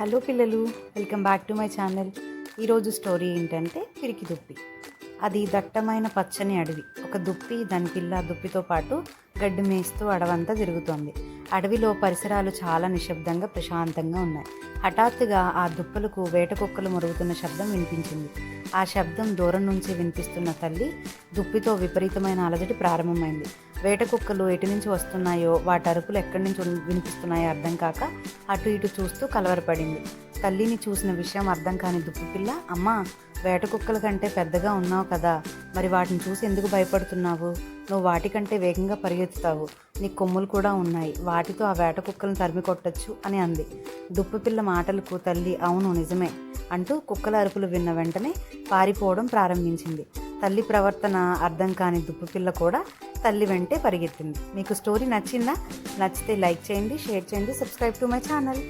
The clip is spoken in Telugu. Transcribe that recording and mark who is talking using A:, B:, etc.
A: హలో పిల్లలు welcome back to my channel. ఈరోజు స్టోరీ ఏంటంటే పిరికి దుప్పి. అది దట్టమైన పచ్చని అడవి. ఒక దుప్పి దాని పిల్ల దుప్పితో పాటు గడ్డి మేస్తూ అడవంతా తిరుగుతోంది. అడవిలో పరిసరాలు చాలా నిశ్శబ్దంగా ప్రశాంతంగా ఉన్నాయి. హఠాత్తుగా ఆ దుప్పలకు వేట కుక్కలు మరుగుతున్న శబ్దం వినిపించింది. ఆ శబ్దం దూరం నుంచి వినిపిస్తున్న తల్లి దుప్పితో విపరీతమైన అలజడి ప్రారంభమైంది. వేట కుక్కలు ఎటు నుంచి వస్తున్నాయో వాటి అరుపులు ఎక్కడి నుంచి వినిపిస్తున్నాయో అర్థం కాక అటు ఇటు చూస్తూ కలవరపడింది. తల్లిని చూసిన విషయం అర్థం కాని దుప్పి అమ్మ అమ్మా వేట కుక్కల కంటే పెద్దగా ఉన్నావు కదా మరి వాటిని చూసి ఎందుకు భయపడుతున్నావు? నువ్వు వాటికంటే వేగంగా పరిగెత్తుతావు. నీ కొమ్ములు కూడా ఉన్నాయి. వాటితో ఆ వేట కుక్కలను తరిమి కొట్టచ్చు అని అంది. దుప్పిపిల్ల మాటలకు తల్లి అవును నిజమే అంటూ కుక్కల అరుపులు విన్న వెంటనే పారిపోవడం ప్రారంభించింది. తల్లి ప్రవర్తన అర్థం కాని దుప్పిపిల్ల కూడా తల్లి వెంటే పరిగెత్తింది. మీకు స్టోరీ నచ్చిందా? నచ్చితే లైక్ చేయండి షేర్ చేయండి సబ్స్క్రైబ్ టు మై ఛానల్.